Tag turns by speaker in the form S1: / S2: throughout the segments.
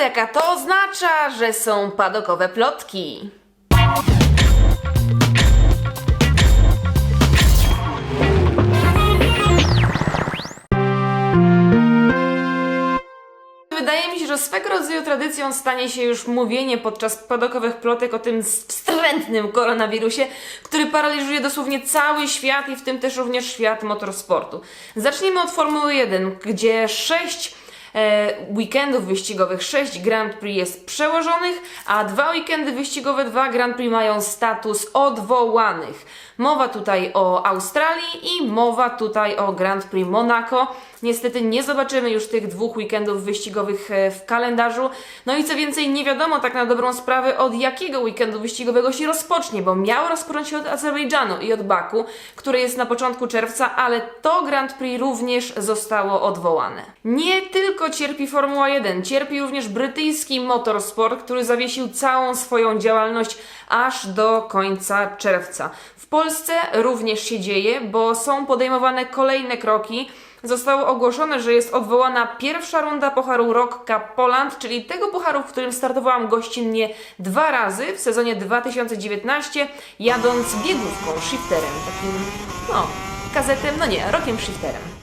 S1: czwartek, a to oznacza, że są padokowe plotki. Wydaje mi się, że swego rodzaju tradycją stanie się już mówienie podczas padokowych plotek o tym wstrętnym koronawirusie, który paraliżuje dosłownie cały świat i w tym też również świat motorsportu. Zacznijmy od Formuły 1, gdzie sześć weekendów wyścigowych, 6 Grand Prix jest przełożonych, a dwa weekendy wyścigowe, dwa Grand Prix mają status odwołanych. Mowa tutaj o Australii i mowa tutaj o Grand Prix Monaco. Niestety nie zobaczymy już tych dwóch weekendów wyścigowych e, w kalendarzu. No i co więcej, nie wiadomo tak na dobrą sprawę od jakiego weekendu wyścigowego się rozpocznie, bo miał rozpocząć się od Azerbejdżanu i od Baku, które jest na początku czerwca, ale to Grand Prix również zostało odwołane. Nie tylko cierpi Formuła 1, cierpi również brytyjski motorsport, który zawiesił całą swoją działalność aż do końca czerwca. W również się dzieje, bo są podejmowane kolejne kroki. Zostało ogłoszone, że jest odwołana pierwsza runda Pucharu Rock Cup Poland, czyli tego pucharu, w którym startowałam gościnnie dwa razy w sezonie 2019, jadąc biegówką, shifterem, takim, no, kazetem, no nie, rokiem shifterem.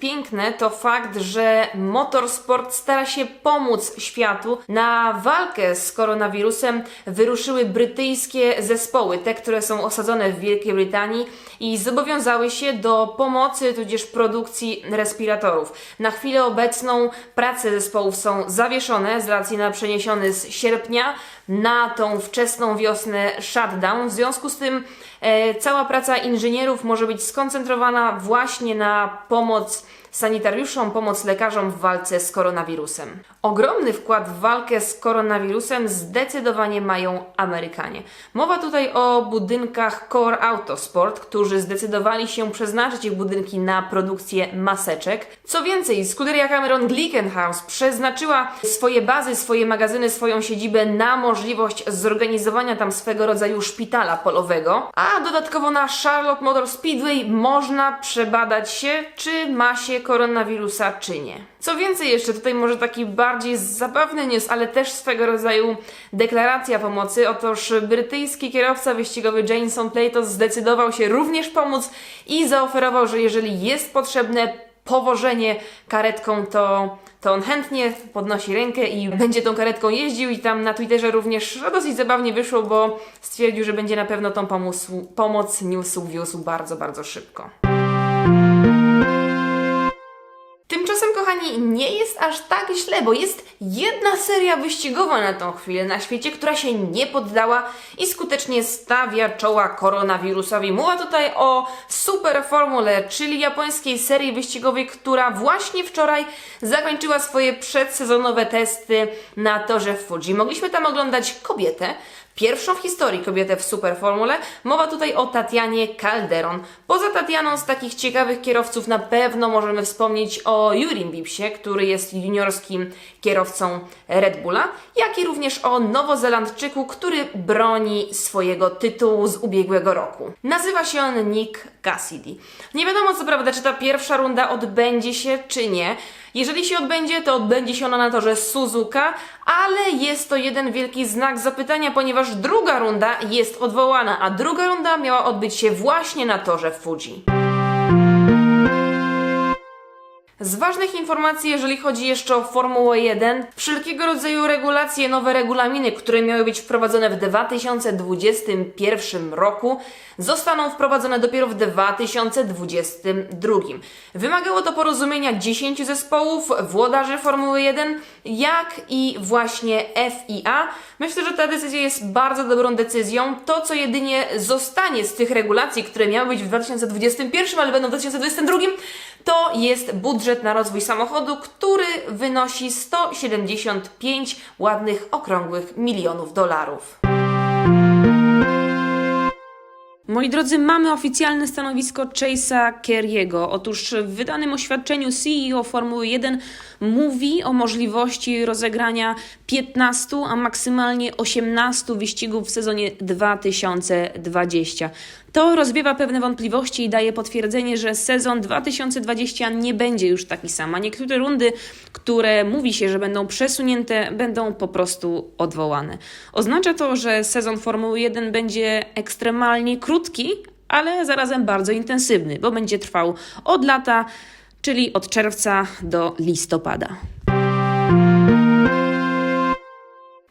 S1: Piękne, to fakt, że motorsport stara się pomóc światu. Na walkę z koronawirusem wyruszyły brytyjskie zespoły, te, które są osadzone w Wielkiej Brytanii i zobowiązały się do pomocy tudzież produkcji respiratorów. Na chwilę obecną prace zespołów są zawieszone z racji na przeniesiony z sierpnia na tą wczesną wiosnę shutdown. W związku z tym e, cała praca inżynierów może być skoncentrowana właśnie na pomoc sanitariuszom, pomoc lekarzom w walce z koronawirusem. Ogromny wkład w walkę z koronawirusem zdecydowanie mają Amerykanie. Mowa tutaj o budynkach Core Autosport, którzy zdecydowali się przeznaczyć ich budynki na produkcję maseczek. Co więcej, skuderia Cameron Glickenhaus przeznaczyła swoje bazy, swoje magazyny, swoją siedzibę na możliwość zorganizowania tam swego rodzaju szpitala polowego, a dodatkowo na Charlotte Motor Speedway można przebadać się, czy ma się koronawirusa, czy nie. Co więcej, jeszcze tutaj może taki bardziej zabawny news, ale też swego rodzaju deklaracja pomocy. Otóż brytyjski kierowca wyścigowy Jameson Plato zdecydował się również pomóc i zaoferował, że jeżeli jest potrzebne powożenie karetką, to, to on chętnie podnosi rękę i będzie tą karetką jeździł i tam na Twitterze również dosyć zabawnie wyszło, bo stwierdził, że będzie na pewno tą pomoc, pomoc niósł, wiózł bardzo, bardzo szybko. Kochani, nie jest aż tak źle, bo jest jedna seria wyścigowa na tą chwilę na świecie, która się nie poddała i skutecznie stawia czoła koronawirusowi. Mowa tutaj o Super Formule, czyli japońskiej serii wyścigowej, która właśnie wczoraj zakończyła swoje przedsezonowe testy na torze Fuji. Mogliśmy tam oglądać kobietę, Pierwszą w historii kobietę w superformule. Mowa tutaj o Tatianie Calderon. Poza Tatianą z takich ciekawych kierowców na pewno możemy wspomnieć o Jurim Bipsie, który jest juniorskim kierowcą Red Bulla, jak i również o Nowozelandczyku, który broni swojego tytułu z ubiegłego roku. Nazywa się on Nick Cassidy. Nie wiadomo co prawda, czy ta pierwsza runda odbędzie się, czy nie. Jeżeli się odbędzie, to odbędzie się ona na torze Suzuka, ale jest to jeden wielki znak zapytania, ponieważ druga runda jest odwołana, a druga runda miała odbyć się właśnie na torze Fuji. Z ważnych informacji, jeżeli chodzi jeszcze o Formułę 1, wszelkiego rodzaju regulacje, nowe regulaminy, które miały być wprowadzone w 2021 roku, zostaną wprowadzone dopiero w 2022. Wymagało to porozumienia 10 zespołów, włodarzy Formuły 1, jak i właśnie FIA. Myślę, że ta decyzja jest bardzo dobrą decyzją. To, co jedynie zostanie z tych regulacji, które miały być w 2021, ale będą w 2022, to jest budżet na rozwój samochodu, który wynosi 175 ładnych, okrągłych milionów dolarów. Moi drodzy, mamy oficjalne stanowisko Chase'a Kerry'ego. Otóż w wydanym oświadczeniu CEO Formuły 1 mówi o możliwości rozegrania 15, a maksymalnie 18 wyścigów w sezonie 2020. To rozwiewa pewne wątpliwości i daje potwierdzenie, że sezon 2020 nie będzie już taki sam, a niektóre rundy, które mówi się, że będą przesunięte, będą po prostu odwołane. Oznacza to, że sezon Formuły 1 będzie ekstremalnie krótki, ale zarazem bardzo intensywny, bo będzie trwał od lata, czyli od czerwca do listopada.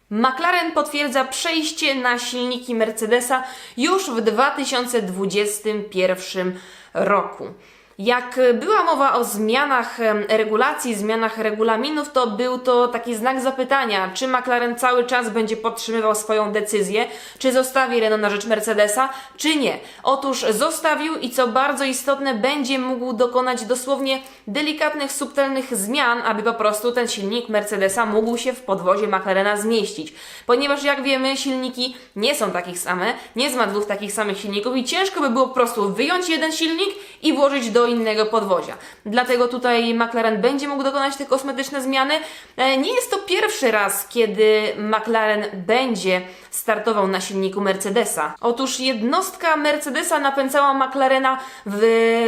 S1: McLaren potwierdza przejście na silniki Mercedesa już w 2021 roku. Jak była mowa o zmianach regulacji, zmianach regulaminów, to był to taki znak zapytania, czy McLaren cały czas będzie podtrzymywał swoją decyzję, czy zostawi Renault na rzecz Mercedesa, czy nie. Otóż zostawił i co bardzo istotne, będzie mógł dokonać dosłownie delikatnych, subtelnych zmian, aby po prostu ten silnik Mercedesa mógł się w podwozie McLarena zmieścić. Ponieważ jak wiemy, silniki nie są takich same, nie ma dwóch takich samych silników i ciężko by było po prostu wyjąć jeden silnik i włożyć do innego podwozia. Dlatego tutaj McLaren będzie mógł dokonać te kosmetyczne zmiany. E, Nie jest to pierwszy raz, kiedy McLaren będzie startował na silniku Mercedesa. Otóż jednostka Mercedesa napędzała McLarena w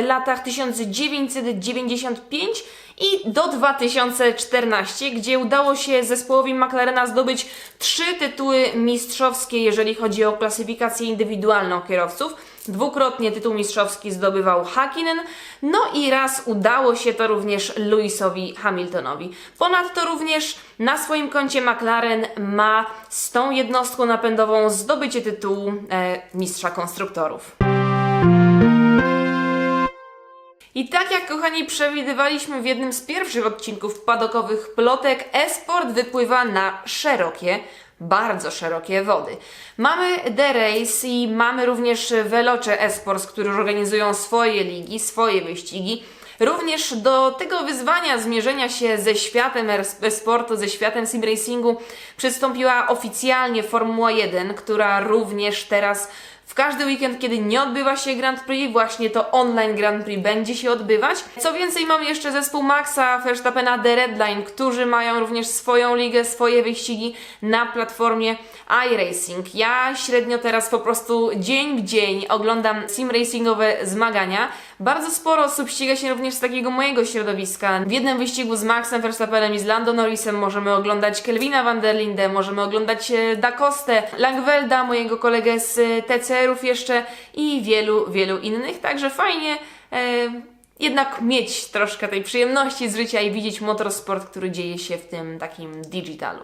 S1: latach 1995 i do 2014, gdzie udało się zespołowi McLarena zdobyć trzy tytuły mistrzowskie, jeżeli chodzi o klasyfikację indywidualną kierowców. Dwukrotnie tytuł mistrzowski zdobywał Hakkinen, no i raz udało się to również Lewisowi Hamiltonowi. Ponadto również na swoim koncie McLaren ma z tą jednostką napędową zdobycie tytułu e, mistrza konstruktorów. I tak jak kochani przewidywaliśmy w jednym z pierwszych odcinków padokowych plotek, esport wypływa na szerokie, bardzo szerokie wody. Mamy The Race i mamy również Veloce Esports, którzy organizują swoje ligi, swoje wyścigi. Również do tego wyzwania zmierzenia się ze światem e-sportu, ze światem simracingu przystąpiła oficjalnie Formuła 1, która również teraz w każdy weekend, kiedy nie odbywa się Grand Prix, właśnie to online Grand Prix będzie się odbywać. Co więcej, mamy jeszcze zespół Maxa Verstappena The Redline, którzy mają również swoją ligę, swoje wyścigi na platformie iRacing. Ja średnio teraz po prostu dzień w dzień oglądam sim racingowe zmagania. Bardzo sporo osób ściga się również z takiego mojego środowiska. W jednym wyścigu z Maxem Verstappenem i z Lando Norrisem możemy oglądać Kelvina van der Linde, możemy oglądać e, Da Costę, Langvelda, mojego kolegę z e, TCR-ów jeszcze i wielu, wielu innych. Także fajnie e, jednak mieć troszkę tej przyjemności z życia i widzieć motorsport, który dzieje się w tym takim digitalu.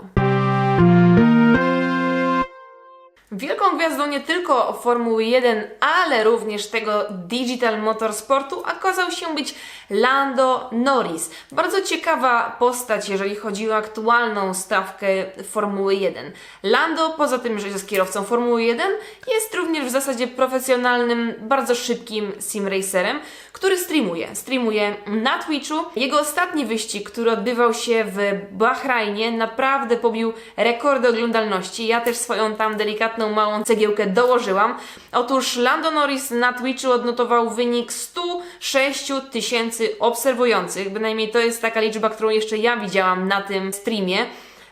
S1: Wielką gwiazdą nie tylko Formuły 1, ale również tego digital motorsportu okazał się być Lando Norris. Bardzo ciekawa postać, jeżeli chodzi o aktualną stawkę Formuły 1. Lando, poza tym, że jest kierowcą Formuły 1, jest również w zasadzie profesjonalnym, bardzo szybkim simracerem, który streamuje. Streamuje na Twitchu. Jego ostatni wyścig, który odbywał się w Bahrajnie, naprawdę pobił rekordy oglądalności. Ja też swoją tam delikatną, małą cegiełkę dołożyłam. Otóż Lando Norris na Twitchu odnotował wynik 106 tysięcy obserwujących. Bynajmniej to jest taka liczba, którą jeszcze ja widziałam na tym streamie.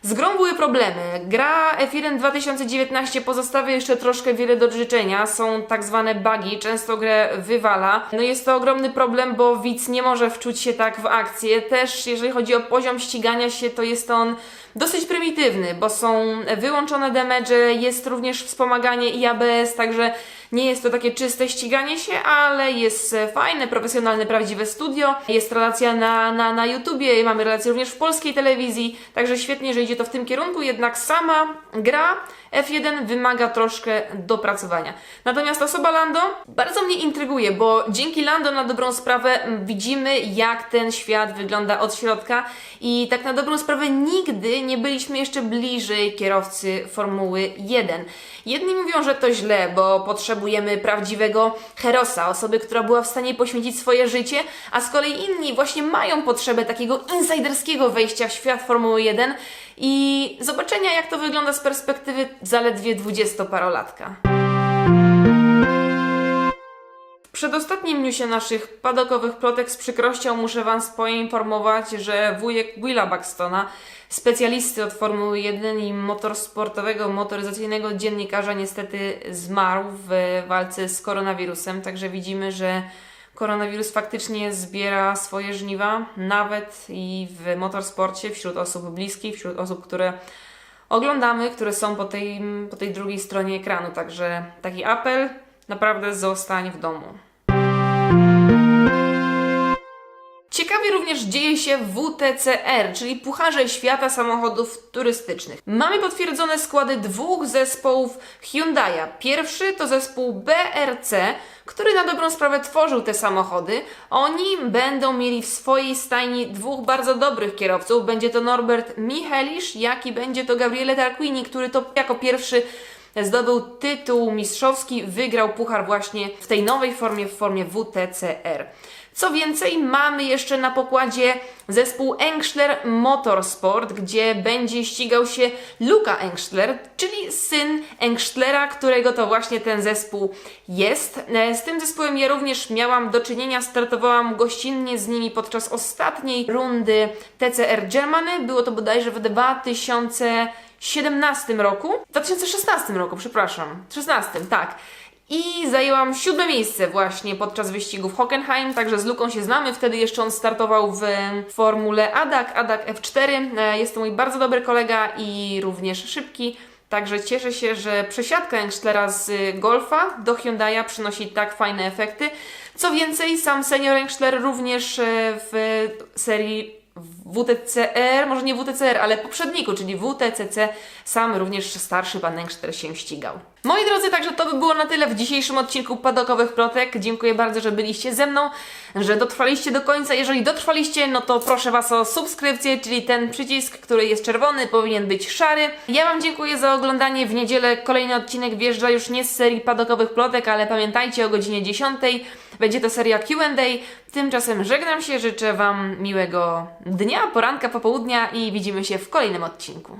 S1: Z grą były problemy. Gra F1 2019 pozostawia jeszcze troszkę wiele do życzenia. Są tak zwane bugi, często grę wywala. No jest to ogromny problem, bo widz nie może wczuć się tak w akcję. Też jeżeli chodzi o poziom ścigania się, to jest on dosyć prymitywny, bo są wyłączone damage, jest również wspomaganie i ABS, także nie jest to takie czyste ściganie się, ale jest fajne, profesjonalne, prawdziwe studio. Jest relacja na, na, na YouTubie, mamy relację również w polskiej telewizji, także świetnie, że idzie to w tym kierunku, jednak sama gra F1 wymaga troszkę dopracowania. Natomiast osoba Lando bardzo mnie intryguje, bo dzięki Lando na dobrą sprawę widzimy, jak ten świat wygląda od środka i tak na dobrą sprawę nigdy nie byliśmy jeszcze bliżej kierowcy Formuły 1. Jedni mówią, że to źle, bo potrzebujemy prawdziwego herosa, osoby, która była w stanie poświęcić swoje życie, a z kolei inni właśnie mają potrzebę takiego insiderskiego wejścia w świat Formuły 1 i zobaczenia, jak to wygląda z perspektywy zaledwie dwudziestoparolatka. W przedostatnim newsie naszych padokowych plotek z przykrością muszę Was poinformować, że wujek Willa Buxtona, specjalisty od Formuły 1 i motorsportowego, motoryzacyjnego dziennikarza niestety zmarł w walce z koronawirusem, także widzimy, że koronawirus faktycznie zbiera swoje żniwa, nawet i w motorsporcie, wśród osób bliskich, wśród osób, które oglądamy, które są po tej, po tej drugiej stronie ekranu. Także taki apel, naprawdę zostań w domu. Ciekawie również dzieje się w WTCR, czyli Pucharze Świata Samochodów Turystycznych. Mamy potwierdzone składy dwóch zespołów Hyundai'a. Pierwszy to zespół BRC, który na dobrą sprawę tworzył te samochody. Oni będą mieli w swojej stajni dwóch bardzo dobrych kierowców. Będzie to Norbert Michelisz, jak i będzie to Gabriele Tarquini, który to jako pierwszy zdobył tytuł mistrzowski, wygrał puchar właśnie w tej nowej formie, w formie WTCR. Co więcej, mamy jeszcze na pokładzie zespół Engstler Motorsport, gdzie będzie ścigał się Luka Engstler, czyli syn Engstlera, którego to właśnie ten zespół jest. E, Z tym zespołem ja również miałam do czynienia, startowałam gościnnie z nimi podczas ostatniej rundy TCR Germany. Było to bodajże w 2017 roku. W 2016 roku, przepraszam. 16, tak. I zajęłam siódme miejsce właśnie podczas wyścigu w Hockenheim, także z Luką się znamy. Wtedy jeszcze on startował w formule ADAC, ADAC F4. E, Jest to mój bardzo dobry kolega i również szybki. Także cieszę się, że przesiadka Engstlera z Golfa do Hyundai'a przynosi tak fajne efekty. Co więcej, sam senior Engstler również e, w serii WTCR, może nie WTCR, ale poprzedniku, czyli WTCC, sam również starszy pan Engstler się ścigał. Moi drodzy, także to by było na tyle w dzisiejszym odcinku Padokowych Plotek. Dziękuję bardzo, że byliście ze mną, że dotrwaliście do końca. Jeżeli dotrwaliście, no to proszę Was o subskrypcję, czyli ten przycisk, który jest czerwony, powinien być szary. Ja Wam dziękuję za oglądanie. W niedzielę kolejny odcinek wjeżdża już nie z serii Padokowych Plotek, ale pamiętajcie o godzinie 10. Będzie to seria Q&A. Tymczasem żegnam się, życzę Wam miłego dnia, poranka, popołudnia i widzimy się w kolejnym odcinku.